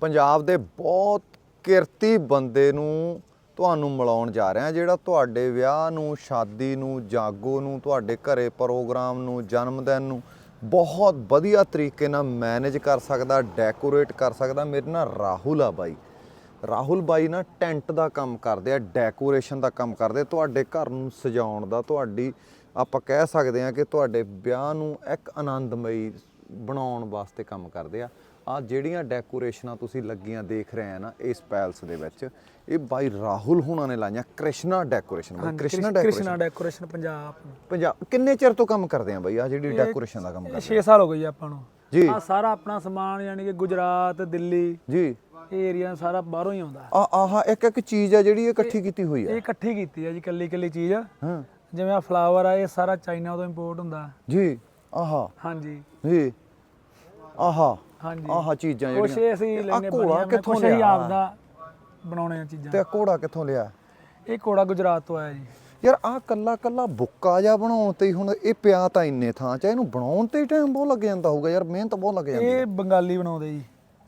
ਪੰਜਾਬ ਦੇ ਬਹੁਤ ਕਿਰਤੀ ਬੰਦੇ ਨੂੰ ਤੁਹਾਨੂੰ ਮਿਲਾਉਣ ਜਾ ਰਿਹਾ ਜਿਹੜਾ ਤੁਹਾਡੇ ਵਿਆਹ ਨੂੰ, ਸ਼ਾਦੀ ਨੂੰ, ਜਾਗੋ ਨੂੰ, ਤੁਹਾਡੇ ਘਰੇ ਪ੍ਰੋਗਰਾਮ ਨੂੰ, ਜਨਮ ਦਿਨ ਨੂੰ ਬਹੁਤ ਵਧੀਆ ਤਰੀਕੇ ਨਾਲ ਮੈਨੇਜ ਕਰ ਸਕਦਾ, ਡੈਕੋਰੇਟ ਕਰ ਸਕਦਾ। ਮੇਰੇ ਨਾਲ ਰਾਹੁਲ ਆ ਬਾਈ। ਰਾਹੁਲ ਬਾਈ ਨਾ ਟੈਂਟ ਦਾ ਕੰਮ ਕਰਦੇ ਆ, ਡੈਕੋਰੇਸ਼ਨ ਦਾ ਕੰਮ ਕਰਦੇ ਤੁਹਾਡੇ ਘਰ ਨੂੰ ਸਜਾਉਣ ਦਾ ਤੁਹਾਡੀ, ਆਪਾਂ ਕਹਿ ਸਕਦੇ ਆ ਕਿ ਤੁਹਾਡੇ ਵਿਆਹ ਨੂੰ ਇੱਕ ਆਨੰਦਮਈ ਬਣਾਉਣ ਵਾਸਤੇ ਕੰਮ ਕਰਦੇ ਆ। ਆ ਜਿਹੜੀਆਂ ਡੈਕੋਰੇਸ਼ਨਾਂ ਤੁਸੀਂ ਲੱਗੀਆਂ ਦੇਖ ਰਹੇ ਆ ਨਾ ਇਸ ਪੈਲਸ ਦੇ ਵਿੱਚ ਇਹ ਬਾਈ ਰਾਹੁਲ ਹੁਣਾਂ ਨੇ ਲਾਈਆਂ Krishna decoration by Krishna Krishna decoration. Punjab Punjab ਕਿੰਨੇ ਚਿਰ ਤੋਂ ਕੰਮ ਕਰਦੇ ਆ ਬਾਈ? ਆ ਜਿਹੜੀ ਡੈਕੋਰੇਸ਼ਨ ਦਾ ਕੰਮ ਕਰਦੇ 6 ਸਾਲ ਹੋ ਗਏ ਜੀ ਆਪਾਂ ਨੂੰ। ਜੀ। ਆ ਸਾਰਾ ਆਪਣਾ ਸਮਾਨ ਯਾਨੀ ਕਿ ਗੁਜਰਾਤ ਦਿੱਲੀ ਜੀ। ਇਹ ਏਰੀਆ ਸਾਰਾ ਬਾਹਰੋਂ ਹੀ ਆਉਂਦਾ। ਆ ਆਹ ਇੱਕ ਇੱਕ ਚੀਜ਼ ਆ ਜਿਹੜੀ ਇਹ ਇਕੱਠੀ ਕੀਤੀ ਹੋਈ ਇਹ ਆ ਇਕੱਠੀ ਕੀਤੀ ਹੈ ਜੀ ਕੱਲੀ ਕੱਲੀ ਚੀਜ਼। ਹਾਂ। ਜਿਵੇਂ ਆ ਫਲਾਵਰ ਆ ਇਹ ਸਾਰਾ ਚਾਈਨਾ ਤੋਂ ਇੰਪੋਰਟ ਹੁੰਦਾ। ਜੀ ਆਹਾ। ਹਾਂਜੀ। ਜੀ। ਆਹਾ। ਹਾਂਜੀ। ਆਹ ਚੀਜ਼ਾਂ ਕੁਛ ਜਿਹੜੀਆਂ। ਇਹ ਅਸੀਂ ਆਹ ਲੈਨੇ ਘੋੜਾ ਕਿੱਥੋਂ ਕੁਛ ਅਸੀਂ ਲਿਆ? ਆਪਦਾ ਬਣਾਉਣੇ ਆ ਚੀਜ਼ਾਂ। ਤੇ ਆਹ ਘੋੜਾ ਕਿੱਥੋਂ ਲਿਆ? ਇਹ ਕੋੜਾ ਗੁਜਰਾਤ ਤੋਂ ਆਇਆ ਜੀ। ਯਾਰ ਆਹ ਕੱਲਾ ਕੱਲਾ ਬੁੱਕਾ ਜਾਂ ਬਣਾਉਣ ਤੇ ਹੀ ਹੁਣ ਇਹ ਪਿਆ ਤਾਂ ਇੰਨੇ ਥਾਂ ਚ ਆ, ਇਹਨੂੰ ਬਣਾਉਣ ਤੇ ਹੀ ਟਾਈਮ ਬਹੁਤ ਲੱਗ ਜਾਂਦਾ ਹੋਊਗਾ ਯਾਰ ਮਿਹਨਤ ਬਹੁਤ ਲੱਗ ਜਾਂਦੀ ਹੈ। ਇਹ ਬੰਗਾਲੀ ਬਣਾਉਂਦੇ ਜੀ।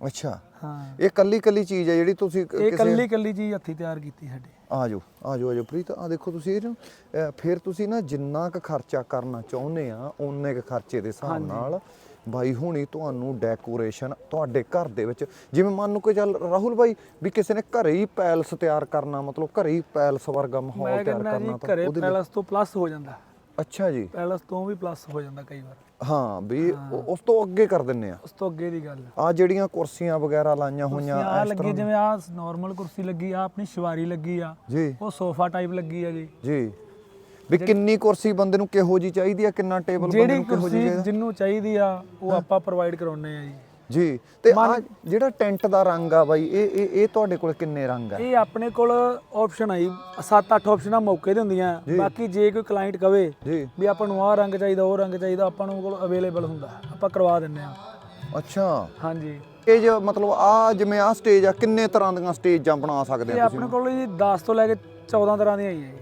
ਅੱਛਾ। ਹਾਂ। ਇਹ ਕੱਲੀ ਕੱਲੀ ਚੀਜ਼ ਹੈ ਜਿਹੜੀ ਤੁਸੀਂ ਕ- ਇਹ ਕਿਸੇ ਕੱਲੀ ਕੱਲੀ ਚੀਜ਼ ਹੱਥੀ ਤਿਆਰ ਕੀਤੀ ਸਾਡੀ। ਆ ਜਾਓ ਆ ਜਾਓ ਆ ਜਾਓ ਪ੍ਰੀਤ ਆ ਦੇਖੋ ਤੁਸੀਂ ਅਹ ਫਿਰ ਤੁਸੀਂ ਨਾ ਜਿੰਨਾ ਕੁ ਖਰਚਾ ਕਰਨਾ ਚਾਹੁੰਦੇ ਆ ਓਨੇ ਕੁ ਖਰਚੇ ਦੇ ਹਿਸਾਬ ਨਾਲ ਬਾਈ ਹੁਣੀ ਤੁਹਾਨੂੰ ਡੈਕੋਰੇਸ਼ਨ ਤੁਹਾਡੇ ਘਰ ਦੇ ਵਿੱਚ ਜਿਵੇਂ ਮੰਨ ਲਓ ਕਿ ਚੱਲ ਰਾਹੁਲ ਬਾਈ ਵੀ ਕਿਸੇ ਨੇ ਘਰੇ ਹੀ ਪੈਲਸ ਤਿਆਰ ਕਰਨਾ ਮਤਲਬ ਘਰੇ ਹੀ ਪੈਲਸ ਵਰਗਾ ਮਾਹੌਲ ਤਿਆਰ ਕਰਨਾ ਘਰੇ ਉਹਦੇ ਲਈ- ਪੈਲਸ ਤੋਂ ਪਲੱਸ ਹੋ ਜਾਂਦਾ। ਅੱਛਾ ਜੀ। ਪੈਲਸ ਤੋਂ ਵੀ ਪਲੱਸ ਹੋ ਜਾਂਦਾ ਕਈ ਵਾਰ। ਹਾਂ ਵੀ ਉਸ ਤੋਂ ਅੱਗੇ ਕਰ ਦਿੰਨੇ ਆ। ਉਸ ਤੋਂ ਅੱਗੇ ਦੀ ਗੱਲ। ਆ ਜਿਹੜੀਆਂ ਕੁਰਸੀਆਂ ਵਗੈਰਾ ਲਾਈਆਂ ਹੋਈਆਂ ਆ ਇਸ ਲੱਗੀ ਤਰ੍ਹਾਂ ਜਿਵੇਂ ਆ ਨਾਰਮਲ ਕੁਰਸੀ ਲੱਗੀ ਆ ਆਪਣੀ ਸ਼ਿਵਾਰੀ ਲੱਗੀ ਆ। ਜੀ। ਉਹ ਸੋਫਾ ਟਾਈਪ ਲੱਗੀ ਆ ਜੀ। ਜੀ। ਵੀ ਕਿੰਨੀ ਕੁਰਸੀ ਬੰਦੇ ਨੂੰ ਕਿਹੋ ਜੀ ਚਾਹੀਦੀ ਆ ਕਿੰਨਾ ਟੇਬਲ ਬੰਦੇ ਜਿਹੜੀ ਨੂੰ ਕਿਹੋ ਜੀ ਕੁਰਸੀ ਜਿੰਨੂੰ ਚਾਹੀਦੀ ਆ ਉਹ ਆਪਾਂ ਪ੍ਰੋਵਾਈਡ ਕਰਾਉਨੇ ਆ ਜੀ। ਜੀ ਤੇ ਆ ਜਿਹੜਾ ਟੈਂਟ ਦਾ ਰੰਗ ਆ ਬਾਈ ਇਹ ਇਹ ਇਹ ਤੁਹਾਡੇ ਕੋਲ ਕਿੰਨੇ ਰੰਗ ਆ? ਇਹ ਆਪਣੇ ਕੋਲ ਆਪਸ਼ਨ ਆਈ 7-8 ਆਪਸ਼ਨਾਂ ਮੌਕੇ ਤੇ ਹੁੰਦੀਆਂ। ਬਾਕੀ ਜੇ ਕੋਈ ਕਲਾਇੰਟ ਕਵੇ ਜੀ। ਵੀ ਆਪਾਂ ਨੂੰ ਆਹ ਰੰਗ ਚਾਹੀਦਾ ਉਹ ਰੰਗ ਚਾਹੀਦਾ ਆਪਾਂ ਨੂੰ ਕੋਲ ਅਵੇਲੇਬਲ ਹੁੰਦਾ। ਆਪਾਂ ਕਰਵਾ ਦਿੰਨੇ ਆ। ਅੱਛਾ। ਹਾਂਜੀ। ਇਹ ਜੋ ਮਤਲਬ ਆ ਜਿਵੇਂ ਆ ਸਟੇਜ ਆ ਕਿੰਨੇ ਤਰ੍ਹਾਂ ਦੀਆਂ ਸਟੇਜਾਂ ਬਣਾ ਸਕਦੇ ਇਹ ਆ ਆਪਣੇ ਕੋਲ ਜੀ 10 ਤੋਂ ਲੈ ਕੇ 14 ਤਰ੍ਹਾਂ ਦੀਆਂ ਆਈਆਂ ਜੀ।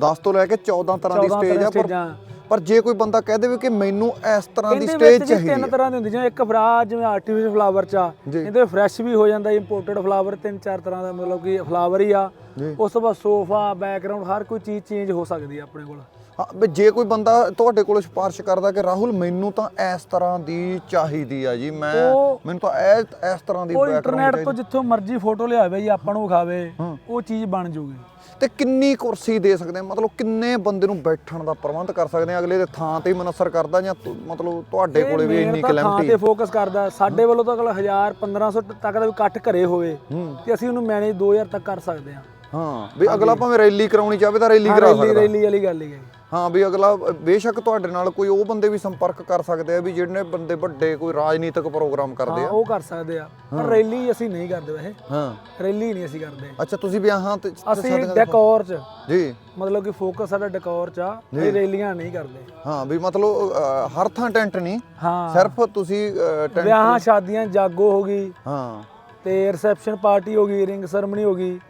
10 ਤੋਂ ਲੈ ਕੇ 14 ਤਰ੍ਹਾਂ ਦੀ 14 ਸਟੇਜ ਆ ਪਰ ਸਟੇਜਾਂ ਪਰ ਜੇ ਕੋਈ ਬੰਦਾ ਕਹਿ ਦੇਵੇ ਕਿ ਮੈਨੂੰ ਇਸ ਤਰ੍ਹਾਂ ਦੀ ਇਹਦੇ ਸਟੇਜ ਵਿੱਚ ਜੀ ਚਾਹੀਦੀ ਤਿੰਨ ਤਰ੍ਹਾਂ ਦੀ ਹੁੰਦੀ ਜਿਵੇਂ ਇੱਕ ਫਰਾ ਜਿਵੇਂ ਆਰਟੀਫੀਸ਼ੀਅਲ ਫਲਾਵਰ ਚ ਆ ਜੀ। ਇਹਦੇ ਫਰੈਸ਼ ਵੀ ਹੋ ਜਾਂਦਾ ਇੰਪੋਰਟਡ ਫਲਾਵਰ ਤਿੰਨ ਚਾਰ ਤਰ੍ਹਾਂ ਦਾ ਮਤਲਬ ਕਿ ਫਲਾਵਰ ਹੀ ਆ ਜੀ। ਉਸ ਤੋਂ ਬਾਅਦ ਸੋਫਾ ਬੈਕਗ੍ਰਾਉਂਡ ਹਰ ਕੋਈ ਚੀਜ਼ ਚੇਂਜ ਹੋ ਸਕਦੀ ਆ ਆਪਣੇ ਕੋਲ ਹਾਂ ਵੀ ਜੇ ਕੋਈ ਬੰਦਾ ਤੁਹਾਡੇ ਕੋਲ ਸਿਫਾਰਿਸ਼ ਕਰਦਾ ਕਿ ਰਾਹੁਲ ਮੈਨੂੰ ਤਾਂ ਇਸ ਤਰ੍ਹਾਂ ਦੀ ਚਾਹੀਦੀ ਆ ਜੀ ਮੈਂ ਉਹ- ਮੈਨੂੰ ਤਾਂ ਇਹ ਇਸ ਤਰ੍ਹਾਂ ਦੀ ਉਹ background ਇੰਟਰਨੈਟ ਤੋਂ ਜਿੱਥੋਂ ਮਰਜ਼ੀ ਫੋਟੋ ਲਿਆਵੇ ਜੀ ਆਪਾਂ ਨੂੰ ਵਿਖਾਵੇ ਹਾਂ। ਉਹ ਚੀਜ਼ ਬਣ ਜੂਗੀ ਤੇ ਕਿੰਨੀ ਕੁਰਸੀ ਦੇ ਸਕਦੇ ਆ? ਮਤਲਬ ਕਿੰਨੇ ਬੰਦੇ ਨੂੰ ਬੈਠਣ ਦਾ ਪ੍ਰਬੰਧ ਕਰ ਸਕਦੇ ਆ? ਅਗਲੇ ਦੇ ਥਾਂ ਤੇ ਹੀ ਮਨਸਰ ਕਰਦਾ ਜਾਂ ਮਤਲਬ ਤੁਹਾਡੇ ਕੋਲੇ ਵੀ ਇੰਨੀ ਤਾਂ ਥਾਂ ਕਲੈਮਟੀ? ਤੇ ਫੋਕਸ ਕਰਦਾ। ਸਾਡੇ ਵੱਲੋਂ ਤਾਂ ਅਗਲਾ 1000 1500 ਤੱਕ ਦਾ ਵੀ ਇਕੱਠ ਘਰੇ ਹੋਵੇ ਤੇ ਅਸੀਂ ਉਹਨੂੰ ਮੈਨੇਜ 2000 ਤੱਕ ਕਰ ਸਕਦੇ ਹਾਂ ਹਾਂ ਵੀ ਅਗਲਾ ਭਾਵੇਂ ਰੈਲੀ ਕਰਾਉਣੀ ਚਾਹਵੇ ਤਾਂ ਰੈਲੀ ਕਰਾ ਸਕਦਾ। ਰੈਲੀ ਵਾਲੀ ਗੱਲ ਹੀ ਹੈ। ਹਾਂ ਵੀ ਅਗਲਾ ਬੇਸ਼ੱਕ ਤੁਹਾਡੇ ਨਾਲ ਕੋਈ ਉਹ ਬੰਦੇ ਵੀ ਸੰਪਰਕ ਕਰ ਸਕਦੇ ਆ ਵੀ ਜਿਹੜੇ ਬੰਦੇ ਵੱਡੇ ਕੋਈ ਰਾਜਨੀਤਿਕ ਪ੍ਰੋਗਰਾਮ ਕਰਦੇ ਆ। ਉਹ ਕਰ ਸਕਦੇ ਆ। ਪਰ ਰੈਲੀ ਅਸੀਂ ਨਹੀਂ ਕਰਦੇ ਵੈਸੇ। ਹਾਂ। ਰੈਲੀ ਨਹੀਂ ਅਸੀਂ ਕਰਦੇ। ਅੱਛਾ ਤੁਸੀਂ ਵਿਆਹਾਂ ਤੇ ਅਸੀਂ ਡੈਕੋਰ ਚ। ਜੀ। ਮਤਲਬ ਕਿ ਫੋਕਸ ਸਾਡਾ ਡੈਕੋਰ ਚ ਆ ਅਸੀਂ ਰੈਲੀਆਂ ਨਹੀਂ ਕਰਦੇ। ਹਾਂ ਵੀ ਮਤਲਬ ਹਰ ਥਾਂ ਟੈਂਟ ਨਹੀਂ। ਹਾਂ। ਸਿਰਫ ਤੁਸੀਂ ਟੈਂਟ ਵਿਆਹਾਂ ਸ਼ਾਦੀਆਂ ਜਾਗੋ ਹੋ ਗਈ। ਹਾਂ। ਤੇ ਰਿਸੈਪਸ਼ਨ ਪਾਰਟੀ ਹੋ ਗਈ ਰਿੰਗ ਸਰਮਨੀ ਹੋ ਗਈ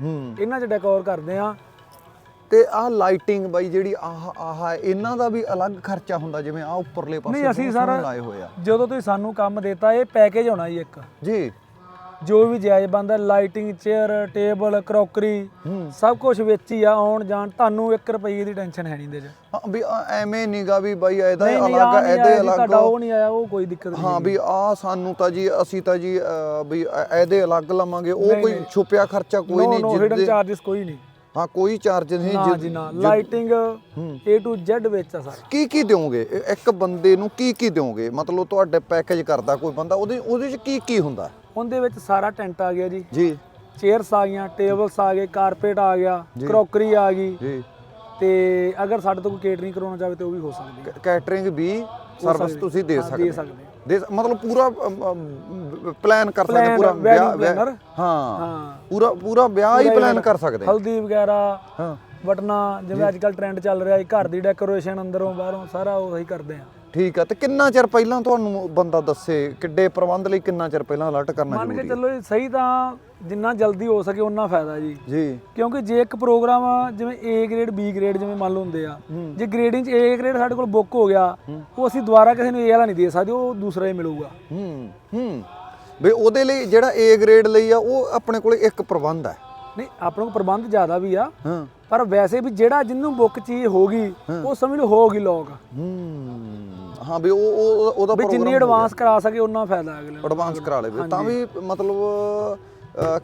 ਇਹਨਾਂ 'ਚ ਡੈਕੋਰ ਕਰਦੇ ਆ। ਤੇ ਆਹ ਲਾਈਟਿੰਗ ਬਾਈ ਜਿਹੜੀ ਆਹ ਆਹ ਇਹਨਾਂ ਦਾ ਵੀ ਅਲੱਗ ਖਰਚਾ ਹੁੰਦਾ ਜਿਵੇਂ ਆਹ ਉੱਪਰਲੇ ਪਾਸੇ ਨਹੀਂ, ਅਸੀਂ ਸਾਰਾ- ਆ। ਜਦੋਂ ਤੁਸੀਂ ਸਾਨੂੰ ਕੰਮ ਦਿੱਤਾ ਇਹ ਪੈਕੇਜ ਹੋਣਾ ਜੀ ਇੱਕ। ਜੀ। ਜੋ ਵੀ ਜਾਇਜ਼ ਬੰਦਾ ਲਾਈਟਿੰਗ ਚੇਅਰ ਟੇਬਲ ਕਰੋਕਰੀ ਸਭ ਕੁਝ ਵਿੱਚ ਹੀ ਆ ਆਉਣ ਜਾਣ ਤੁਹਾਨੂੰ 1 ਰੁਪਏ ਦੀ ਟੈਨਸ਼ਨ ਹੈ ਨਹੀਂ ਇਹਦੇ 'ਚ। ਹਾਂ ਵੀ ਐਵੇਂ ਨਹੀਂਗਾ ਵੀ ਬਾਈ ਇਹਦਾ ਅਲੱਗ ਇਹਦੇ ਅਲੱਗ ਤੁਹਾਡਾ ਉਹ ਨਹੀਂ ਆਇਆ ਉਹ ਕੋਈ ਦਿੱਕਤ ਨਹੀਂ ਹਾਂ ਵੀ ਆ ਸਾਨੂੰ ਤਾਂ ਜੀ ਅਸੀਂ ਤਾਂ ਜੀ ਵੀ ਇਹ- ਇਹਦੇ ਅਲੱਗ ਲਵਾਂਗੇ ਉਹ ਕੋਈ ਛੁਪਿਆ ਖਰਚਾ ਕੋਈ ਨੋ ਨਹੀਂ ਨੋ ਹਿਡਨ ਜਿੱਦੇ ਚਾਰजेस ਕੋਈ ਨਹੀਂ ਹਾਂ ਕੋਈ ਚਾਰਜ ਨਹੀਂ ਨਾ ਜਿ- ਜੀ ਨਾ। ਲਾਈਟਿੰਗ A to Z ਵਿੱਚ ਆ ਸਾਰਾ। ਕੀ ਕੀ ਦਿਓਗੇ? ਇੱਕ ਬੰਦੇ ਨੂੰ ਕੀ ਕੀ ਦਿਓਗੇ? ਮਤਲਬ ਤੁਹਾਡੇ ਪੈਕੇਜ ਕਰਦਾ ਕੋਈ ਬੰਦਾ ਉਹਦੇ ਉਹਦੇ ਚ ਕੀ ਕੀ ਹੁੰਦਾ? ਉਹਦੇ ਵਿੱਚ ਸਾਰਾ ਟੈਂਟ ਆ ਗਿਆ ਜੀ। ਜੀ। ਚੇਅਰਸ ਆ ਗਈਆਂ ਟੇਬਲਸ ਆ ਗਏ ਕਾਰਪੇਟ ਆ ਗਿਆ ਕਰੋਕਰੀ ਆ ਗਈ। ਜੀ। ਤੇ ਅਗਰ ਸਾਡੇ ਤੋਂ ਕੋਈ ਕੇਟਰਿੰਗ ਕਰਾਉਣਾ ਚਾਹਵੇ ਤੇ ਉਹ ਵੀ ਹੋ ਸਕਦੀ ਹੈ। ਕੈਟਰਿੰਗ ਵੀ ਸਰਵਿਸ ਤੁਸੀਂ ਦੇ ਸਕਦੇ ਦੇ ਹੋ। ਦੇ ਮਤਲਬ ਪੂਰਾ ਪਲਾਨ ਕਰ ਸਕਦੇ ਪੂਰਾ ਵਿਆਹ। ਹਾਂ। ਹਾਂ। ਪੂਰਾ ਪੂਰਾ ਵਿਆਹ ਹੀ ਪਲਾਨ ਕਰ ਸਕਦੇ। ਹਲਦੀ ਵਗੈਰਾ ਹਾਂ। ਬਟਨਾ ਜਿਵੇਂ ਅੱਜ ਕੱਲ ਟ੍ਰੈਂਡ ਚੱਲ ਰਿਹਾ ਹੈ ਘਰ ਦੀ ਡੈਕੋਰੇਸ਼ਨ ਅੰਦਰੋਂ ਬਾਹਰੋਂ ਸਾਰਾ ਉਹ ਹੀ ਕਰਦੇ ਆ। ਠੀਕ ਆ ਤੇ ਕਿੰਨਾ ਚਿਰ ਪਹਿਲਾਂ ਤੁਹਾਨੂੰ ਬੰਦਾ ਦੱਸੇ ਕਿੱਡੇ ਪ੍ਰਬੰਧ ਲਈ ਕਿੰਨਾ ਚਿਰ ਪਹਿਲਾਂ ਅਲਰਟ ਕਰਨਾ ਮੰਨ ਕੇ ਜ਼ਰੂਰੀ ਚੱਲੋ ਜੀ, ਸਹੀ ਤਾਂ ਜਿੰਨਾ ਜਲਦੀ ਹੋ ਸਕੇ ਉਨਾ ਫਾਇਦਾ ਜੀ। ਜੀ। ਕਿਉਂਕਿ ਜੇ ਇੱਕ ਪ੍ਰੋਗਰਾਮ ਜਿਵੇਂ A ਗ੍ਰੇਡ B ਗ੍ਰੇਡ ਜਿਵੇਂ ਮੰਨ ਲਓ ਹੁੰਦੇ ਆ ਜੇ ਗ੍ਰੇਡਿੰਗ ਚ A ਗ੍ਰੇਡ ਸਾਡੇ ਕੋਲ ਬੁੱਕ ਹੋ ਗਿਆ ਉਹ ਅਸੀਂ ਦੁਬਾਰਾ ਕਿਸੇ ਨੂੰ A ਵਾਲਾ ਨਹੀਂ ਦੇ ਸਕਦੇ ਉਹ ਦੂਸਰਾ ਹੀ ਮਿਲੂਗਾ। ਹੂੰ ਹੂੰ। ਵੀ ਉਹਦੇ ਲਈ ਜਿਹੜਾ A ਗ੍ਰੇਡ ਲਈ ਆ ਉਹ ਆਪਣੇ ਕੋਲੇ ਇੱਕ ਪ੍ਰਬੰਧ ਹੈ ਨਹੀਂ ਆਪਣੇ ਕੋਲ ਪ੍ਰਬੰਧ ਜ਼ਿਆਦਾ ਵੀ ਆ ਹਾਂ। ਪਰ ਵੈਸੇ ਵੀ ਜਿਹੜਾ ਜਿੰਨੂੰ ਬੁੱਕ ਚੀਜ਼ ਹੋ ਗਈ ਉਹ ਸਮਝ ਲਓ ਹੋ ਗਈ ਲੋਕ। ਹੂੰ। ਹਾਂ ਵੀ ਉਹ ਉਹ ਉਹਦਾ ਵੀ ਜਿੰਨੀ ਐਡਵਾਂਸ ਕਰਾ ਸਕੇ ਉਨਾ ਫਾਇਦਾ ਅਗਲੇ ਐਡਵਾਂਸ ਕਰਾ ਲਵੇ ਤਾਂ ਵੀ ਮਤਲਬ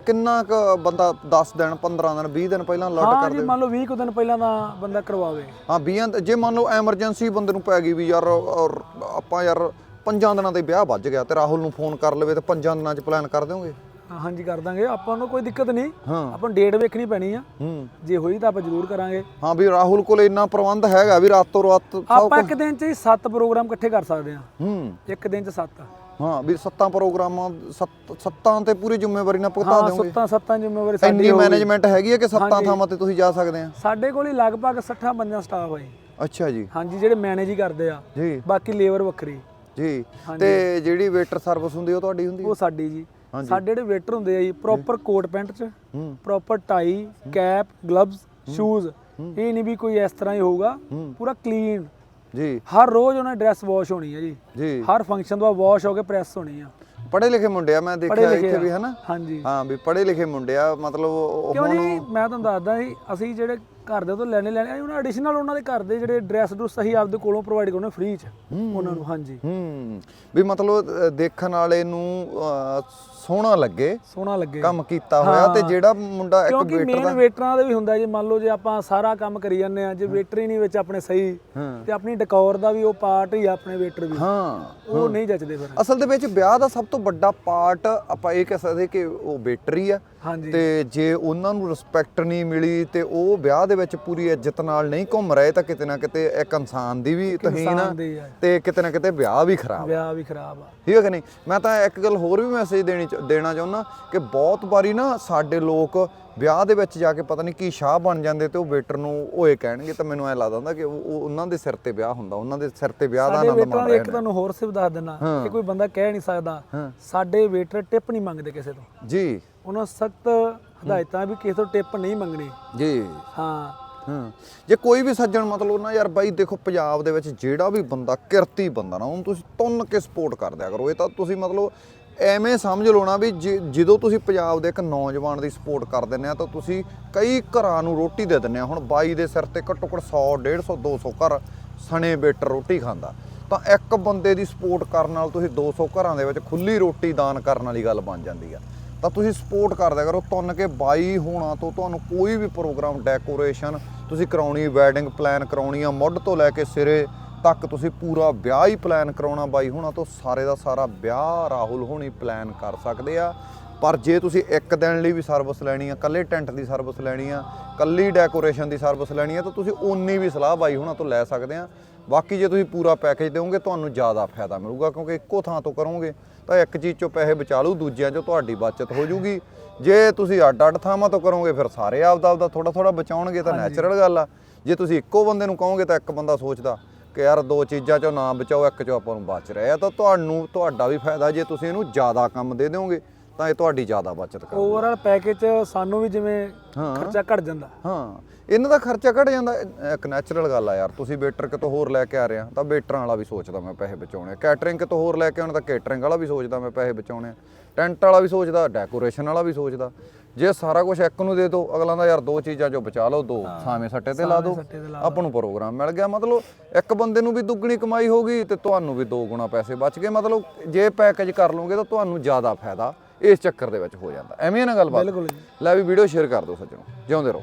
ਕਿੰਨਾ ਕ ਬੰਦਾ 10 ਦਿਨ 15 ਦਿਨ 20 ਦਿਨ ਪਹਿਲਾਂ ਅਲਰਟ ਹਾਂ ਕਰ ਜੀ ਦੇ ਮੰਨ ਲਓ 20 ਕੁ ਦਿਨ ਪਹਿਲਾਂ ਤਾਂ ਬੰਦਾ ਕਰਵਾਵੇ। ਹਾਂ 20 ਦਿਨ- ਜੇ ਮੰਨ ਲਓ ਐਮਰਜੈਂਸੀ ਬੰਦੇ ਨੂੰ ਪੈ ਗਈ ਵੀ ਯਾਰ ਆਪਾਂ ਯਾਰ ਪੰਜਾਂ ਦਿਨਾਂ ਦੇ ਵਿਆਹ ਵੱਜ ਗਿਆ ਤੇ ਰਾਹੁਲ ਨੂੰ ਫੋਨ ਕਰ ਲਵੇ ਤੇ ਪੰਜਾਂ ਦਿਨਾਂ 'ਚ ਪਲਾਨ ਕਰ ਦਿਓਗੇ? ਹਾਂ, ਹਾਂਜੀ ਕਰ ਦਾਂਗੇ। ਆਪਾਂ ਨੂੰ ਕੋਈ ਦਿੱਕਤ ਨਹੀਂ। ਹਾਂ। ਆਪਾਂ ਡੇਟ ਵੇਖਣੀ ਪੈਣੀ ਆ। ਹੂੰ। ਜੇ ਹੋਈ ਤਾਂ ਆਪਾਂ ਜ਼ਰੂਰ ਕਰਾਂਗੇ। ਹਾਂ ਵੀ ਰਾਹੁਲ ਕੋਲ ਇੰਨਾ ਪ੍ਰਬੰਧ ਹੈਗਾ ਵੀ ਰਾਤੋਂ ਰਾਤ ਆਪਾਂ ਇੱਕ ਦਿਨ 'ਚ ਹੀ 7 ਪ੍ਰੋਗਰਾਮ ਇਕੱਠੇ ਕਰ ਸਕਦੇ ਹਾਂ। ਹੂੰ। ਇੱਕ ਦਿਨ 'ਚ 7 ਹਾਂ ਵੀ ਸੱਤਾਂ ਪ੍ਰੋਗਰਾਮਾਂ ਸੱਤ- ਤੇ ਪੂਰੀ ਜ਼ਿੰਮੇਵਾਰੀ ਨਾਲ ਭੁਗਤਾ ਹਾਂ ਦਿਓਗੇ? ਸੱਤਾਂ ਸੱਤਾਂ ਜ਼ਿੰਮੇਵਾਰੀ ਸਾਡੀ ਇੰਨੀ। ਮੈਨੇਜਮੈਂਟ ਹੈਗੀ ਹੈ ਕਿ ਸੱਤਾਂ ਥਾਵਾਂ ਤੇ ਤੁਸੀਂ ਜਾ ਸਕਦੇ ਆ? ਸਾਡੇ ਕੋਲ ਹੀ ਲਗਭਗ 60 ਬੰਦਾ ਸਟਾਫ ਹੈ। ਅੱਛਾ ਜੀ। ਹਾਂਜੀ ਜਿਹੜੇ ਮੈਨੇਜ ਹੀ ਕਰਦੇ ਆ। ਜੀ। ਬਾਕੀ ਲੇਬਰ ਵੱਖਰੀ। ਜੀ। ਤੇ ਜਿਹੜੀ ਵੇਟਰ ਸਰਵਿਸ ਹੁੰਦੀ ਉਹ ਤੁਹਾਡੀ ਹੁੰਦੀ ਹੈ ਉਹ ਸਾਡੀ ਜੀ। ਸਾਡੇ ਜਿਹੜੇ ਵੇਟਰ ਹੁੰਦੇ ਆ ਜੀ ਪ੍ਰੋਪਰ ਕੋਟ ਪੈਂਟ 'ਚ proper tie cap gloves shoes ਇਹ ਨਹੀਂ ਵੀ ਕੋਈ ਇਸ ਤਰ੍ਹਾਂ ਹੀ ਹੋਊਗਾ। ਪੂਰਾ ਕਲੀਨ ਜੀ। ਹਰ ਰੋਜ਼ ਉਹਨਾਂ ਡਰੈਸ ਵਾਸ਼ ਹੋਣੀ ਹੈ ਜੀ। ਜੀ। ਹਰ ਫੰਕਸ਼ਨ ਤੋਂ ਬਾਅਦ ਵਾਸ਼ ਹੋ ਕੇ ਪ੍ਰੈਸ ਹੋਣੀ ਆ। ਪੜ੍ਹੇ ਲਿਖੇ ਮੁੰਡੇ ਆ ਮੈਂ ਦੇਖਿਆ ਇੱਥੇ। ਵੀ ਹਨਾ? ਹਾਂਜੀ। ਹਾਂ ਵੀ ਪੜ੍ਹੇ ਲਿਖੇ ਮੁੰਡੇ ਆ ਮਤਲਬ ਕਿਉਂ ਨਹੀਂ ਮੈਂ ਤੁਹਾਨੂੰ ਦੱਸਦਾ ਸੀ ਅਸੀਂ ਜਿਹੜੇ ਘਰ ਦੇ ਤੋਂ ਲੈਣੇ ਲੈਣੇ ਉਹਨਾਂ ਐਡੀਸ਼ਨਲ ਉਹਨਾਂ ਦੇ ਘਰ ਦੇ ਜਿਹੜੇ ਡਰੈਸ ਡਰੈਸ ਅਸੀਂ ਆਪਦੇ ਕੋਲੋਂ ਪ੍ਰੋਵਾਈਡ ਕਰਨੇ ਫ੍ਰੀ ਚ ਉਹਨਾਂ ਨੂੰ ਹਾਂਜੀ। ਹੂੰ। ਵੀ ਮਤਲਬ ਦੇਖਣ ਵਾਲੇ ਨੂੰ ਸੋਹਣਾ ਲੱਗੇ ਸੋਹਣਾ ਲੱਗੇ। ਕੰਮ ਕੀਤਾ ਹੋਇਆ ਤੇ ਜਿਹੜਾ ਮੁੰਡਾ ਇੱਕ ਕਿਉਂਕਿ ਵੇਟਰ ਮੇਨ ਵੇਟਰਾਂ ਦੇ ਵੀ ਹੁੰਦਾ ਜੇ ਮੰਨ ਲਓ ਜੇ ਆਪਾਂ ਸਾਰਾ ਕੰਮ ਕਰੀ ਜਾਂਦੇ ਆ ਜੇ ਵੇਟਰ ਹੀ ਨਹੀਂ ਵਿੱਚ ਆਪਣੇ ਸਹੀ ਹਾਂ। ਤੇ ਆਪਣੀ ਡੈਕੋਰ ਦਾ ਵੀ ਉਹ ਪਾਰਟ ਹੀ ਆ ਆਪਣੇ ਵੇਟਰ ਵੀ। ਹਾਂ ਉਹ ਨਹੀਂ ਜੱਜਦੇ ਫਿਰ। ਅਸਲ ਦੇ ਵਿੱਚ ਵਿਆਹ ਦਾ ਸਭ ਤੋਂ ਵੱਡਾ ਪਾਰਟ ਆਪਾਂ ਇਹ ਕਹਿ ਸਕਦੇ ਕਿ ਉਹ ਬੇਟਰੀ ਆ। ਹਾਂਜੀ। ਤੇ ਜੇ ਉਹਨਾਂ ਨੂੰ ਰਿਸਪੈਕਟ ਨਹੀਂ ਮਿਲੀ ਤੇ ਉਹ ਵਿਆਹ ਦੇ ਵਿੱਚ ਪੂਰੀ ਇੱਜ਼ਤ ਨਾਲ ਨਹੀਂ ਘੁੰਮ ਰਹੇ ਤਾਂ ਕਿਤੇ ਨਾ ਕਿਤੇ ਇੱਕ ਇਨਸਾਨ ਦੀ ਵੀ ਤਹੀਨ ਆ ਦੀ ਆ। ਤੇ ਕਿਤੇ ਨਾ ਕਿਤੇ ਵਿਆਹ ਵੀ ਖਰਾਬ ਵਿਆਹ ਵੀ ਖਰਾਬ ਆ। ਠੀਕ ਹੈ ਕਿ ਨਹੀਂ? ਮੈਂ ਤਾਂ ਇੱਕ ਗੱਲ ਹੋਰ ਵੀ ਮੈਸੇਜ ਦੇਣੀ ਦੇਣਾ ਚਾਹੁੰਦਾ ਕਿ ਬਹੁਤ ਵਾਰੀ ਨਾ ਸਾਡੇ ਲੋਕ ਵਿਆਹ ਦੇ ਵਿੱਚ ਜਾ ਕੇ ਪਤਾ ਨਹੀਂ ਕੀ ਸ਼ਾਹ ਬਣ ਜਾਂਦੇ ਤੇ ਉਹ ਵੇਟਰ ਨੂੰ ਓਏ ਕਹਿਣਗੇ ਤਾਂ ਮੈਨੂੰ ਐ ਲੱਗਦਾ ਹੁੰਦਾ ਕਿ ਉਹ ਉਹ- ਉਹਨਾਂ ਦੇ ਸਿਰ ਤੇ ਵਿਆਹ ਹੁੰਦਾ ਉਹਨਾਂ ਦੇ ਸਿਰ ਤੇ ਵਿਆਹ ਦਾ ਆਨੰਦ ਵੇਟਰਾਂ ਮਾਣ ਦੇ ਰਹੇ ਇੱਕ ਤੁਹਾਨੂੰ ਹੋਰ ਸਿਵ ਦੱਸ ਦਿੰਦਾ ਕਿ ਕੋਈ ਬੰਦਾ ਕਹਿ ਨਹੀਂ ਸਕਦਾ। ਸਾਡੇ ਵੇਟਰ ਟਿਪ ਨਹੀਂ ਮੰਗਦੇ ਕਿਸੇ ਤੋਂ। ਜੀ। ਉਹਨਾਂ ਸਖਤ ਹਦਾਇਤਾਂ ਵੀ ਕਿਸੇ ਤੋਂ ਟਿਪ ਨਹੀਂ ਮੰਗਣੀ। ਜੀ। ਹਾਂ। ਹਾਂ। ਜੇ ਕੋਈ ਵੀ ਸੱਜਣ ਮਤਲਬ ਨਾ ਯਾਰ ਬਾਈ ਦੇਖੋ ਪੰਜਾਬ ਦੇ ਵਿੱਚ ਜਿਹੜਾ ਵੀ ਬੰਦਾ ਕਿਰਤੀ ਬੰਦਾ ਨਾ ਉਹਨੂੰ ਤੁਸੀਂ ਤੁੰਨ ਕੇ ਸਪੋਰਟ ਕਰ ਦਿਆ ਕਰੋ। ਇਹ ਤਾਂ ਤੁਸੀਂ ਮਤਲਬ ਐਵੇਂ ਸਮਝ ਲਓ ਨਾ ਵੀ ਜੇ- ਜਦੋਂ ਤੁਸੀਂ ਪੰਜਾਬ ਦੇ ਇੱਕ ਨੌਜਵਾਨ ਦੀ ਸਪੋਰਟ ਕਰ ਦਿੰਦੇ ਆ ਤਾਂ ਤੁਸੀਂ ਕਈ ਘਰਾਂ ਨੂੰ ਰੋਟੀ ਦੇ ਦਿੰਦੇ ਆ। ਹੁਣ ਬਾਈ ਦੇ ਸਿਰ ਤੇ ਘੱਟੋ ਘੱਟ 100 150 200 ਘਰ ਸਣੇ ਬੇਟਰ ਰੋਟੀ ਖਾਂਦਾ। ਤਾਂ ਇੱਕ ਬੰਦੇ ਦੀ ਸਪੋਰਟ ਕਰਨ ਨਾਲ ਤੁਸੀਂ 200 ਘਰਾਂ ਦੇ ਵਿੱਚ ਖੁੱਲੀ ਰੋਟੀ ਦਾਨ ਕਰਨ ਵਾਲੀ ਗੱਲ ਬਣ ਜਾਂਦੀ ਆ। ਤਾਂ ਤੁਸੀਂ ਸਪੋਰਟ ਕਰ ਕਰੋ, ਤੁੰਨ ਕੇ ਬਾਈ ਹੋਣਾ ਤੋਂ ਤੁਹਾਨੂੰ ਕੋਈ ਵੀ ਪ੍ਰੋਗਰਾਮ ਡੈਕੋਰੇਸ਼ਨ ਤੁਸੀਂ ਕਰਾਉਣੀ ਵੈਡਿੰਗ ਪਲਾਨ ਕਰਾਉਣੀ ਆ, ਮੁੱਢ ਤੋਂ ਲੈ ਕੇ ਸਿਰੇ ਤੱਕ ਤੁਸੀਂ ਪੂਰਾ ਵਿਆਹ ਹੀ ਪਲਾਨ ਕਰਾਉਣਾ ਬਾਈ ਹੋਣਾ ਤੋਂ ਸਾਰੇ ਦਾ ਸਾਰਾ ਵਿਆਹ ਰਾਹੁਲ ਹੋਣੀ ਪਲਾਨ ਕਰ ਸਕਦੇ ਆ। ਪਰ ਜੇ ਤੁਸੀਂ ਇੱਕ ਦਿਨ ਲਈ ਵੀ ਸਰਵਿਸ ਲੈਣੀ ਆ ਕੱਲੇ ਟੈਂਟ ਦੀ ਸਰਵਿਸ ਲੈਣੀ ਆ ਕੱਲੀ ਡੈਕੋਰੇਸ਼ਨ ਦੀ ਸਰਵਿਸ ਲੈਣੀ ਆ ਤਾਂ ਤੁਸੀਂ ਓਨੀ ਵੀ ਸਲਾਹ ਬਾਈ ਹੋਣਾ ਤੋਂ ਲੈ ਸਕਦੇ ਆ। ਬਾਕੀ ਜੇ ਤੁਸੀਂ ਪੂਰਾ ਪੈਕੇਜ ਦਿਓਗੇ ਤੁਹਾਨੂੰ ਜ਼ਿਆਦਾ ਫਾਇਦਾ ਮਿਲੂਗਾ ਕਿਉਂਕਿ ਇੱਕੋ ਥਾਂ ਤੋਂ ਕਰੋਗੇ ਤਾਂ ਇੱਕ ਚੀਜ਼ ਚੋਂ ਪੈਸੇ ਬਚਾ ਲੂ ਦੂਜਿਆਂ ਚੋਂ ਤੁਹਾਡੀ ਬਚਤ ਹੋ ਜੂਗੀ ਜੇ ਤੁਸੀਂ ਅੱਡ ਅੱਡ ਥਾਵਾਂ ਤੋਂ ਕਰੋਗੇ ਫਿਰ ਸਾਰੇ ਆਪਦਾ ਆਪਦਾ ਥੋੜਾ ਥੋੜਾ ਬਚਾਉਣਗੇ ਤਾਂ ਨੈਚੁਰਲ ਗੱਲ ਆ। ਜੇ ਤੁਸੀਂ ਇੱਕੋ ਬੰਦੇ ਨੂੰ ਕਹੋਗੇ ਤਾਂ ਇੱਕ ਬੰਦਾ ਸੋਚਦਾ ਕਿ ਯਾਰ ਦੋ ਚੀਜ਼ਾਂ ਚੋਂ ਨਾ ਬਚਾਓ ਇੱਕ ਚੋਂ ਆਪਾਂ ਨੂੰ ਬਚ ਰਿਹਾ। ਤਾਂ ਤੁਹਾਨੂੰ ਤੁਹਾਡਾ ਵੀ ਫਾਇਦਾ ਜੇ ਤੁਸੀਂ ਇਹਨੂੰ ਜ਼ਿਆਦਾ ਕੰਮ ਦੇ ਦਿਓਗੇ ਤਾਂ ਇਹ ਤੁਹਾਡੀ ਜ਼ਿਆਦਾ ਬਚਤ ਕਰ ਓਵਰਆਲ ਪੈਕੇਜ ਸਾਨੂੰ ਵੀ ਜਿਵੇਂ। ਖਰਚਾ ਘਟ ਜਾਂਦਾ। ਹਾਂ। ਇਹਨਾਂ ਦਾ ਖਰਚਾ ਘਟ ਜਾਂਦਾ। ਇੱਕ ਨੈਚੁਰਲ ਗੱਲ ਆ ਯਾਰ ਤੁਸੀਂ ਵੇਟਰ ਕਿਤੋਂ ਹੋਰ ਲੈ ਕੇ ਆ ਰਹੇ ਆ ਤਾਂ ਵੇਟਰਾਂ ਵਾਲਾ ਵੀ ਸੋਚਦਾ ਮੈਂ ਪੈਸੇ ਬਚਾਉਣੇ ਕੈਟਰਿੰਗ ਕਿਤੋਂ ਹੋਰ ਲੈ ਕੇ ਆਉਣਾ ਤਾਂ ਕੈਟਰਿੰਗ ਵਾਲਾ ਵੀ ਸੋਚਦਾ ਮੈਂ ਪੈਸੇ ਬਚਾਉਣੇ ਆ। ਟੈਂਟ ਵਾਲਾ ਵੀ ਸੋਚਦਾ ਡੈਕੋਰੇਸ਼ਨ ਵਾਲਾ ਵੀ ਸੋਚਦਾ। ਜੇ ਸਾਰਾ ਕੁਝ ਇੱਕ ਨੂੰ ਦੇ ਦਿਓ ਅਗਲਾ ਦਾ ਯਾਰ ਦੋ ਚੀਜ਼ਾਂ ਚੋਂ ਬਚਾ ਲਓ ਦੋ ਸਾਵੇਂ ਸੱਟੇ ਤੇ ਲਾ ਦਿਓ ਆਪਾਂ ਨੂੰ ਪ੍ਰੋਗਰਾਮ ਮਿਲ ਗਿਆ। ਮਤਲਬ ਇੱਕ ਬੰਦੇ ਨੂੰ ਵੀ ਦੁੱਗਣੀ ਕਮਾਈ ਹੋ ਗਈ ਤੇ ਤੁਹਾਨੂੰ ਵੀ ਦੋ ਗੁਣਾ ਪੈਸੇ ਬਚ ਗਏ। ਮਤਲਬ ਜੇ ਪੈਕੇਜ ਕਰ ਲਓਗੇ ਤਾਂ ਤੁਹਾਨੂੰ ਜ਼ਿਆਦਾ ਫਾਇਦਾ ਇਸ ਚੱਕਰ ਦੇ ਵਿੱਚ ਹੋ ਜਾਂਦਾ। ਐਵੇਂ ਨਾ ਗੱਲਬਾਤ। ਬਿਲਕੁਲ ਜੀ। ਲੈ ਵੀ ਵੀਡੀਓ ਸ਼ੇਅਰ ਕਰ ਦਿਓ ਸੱਜਣੋ। ਜਿਉਂਦੇ ਰਹੋ।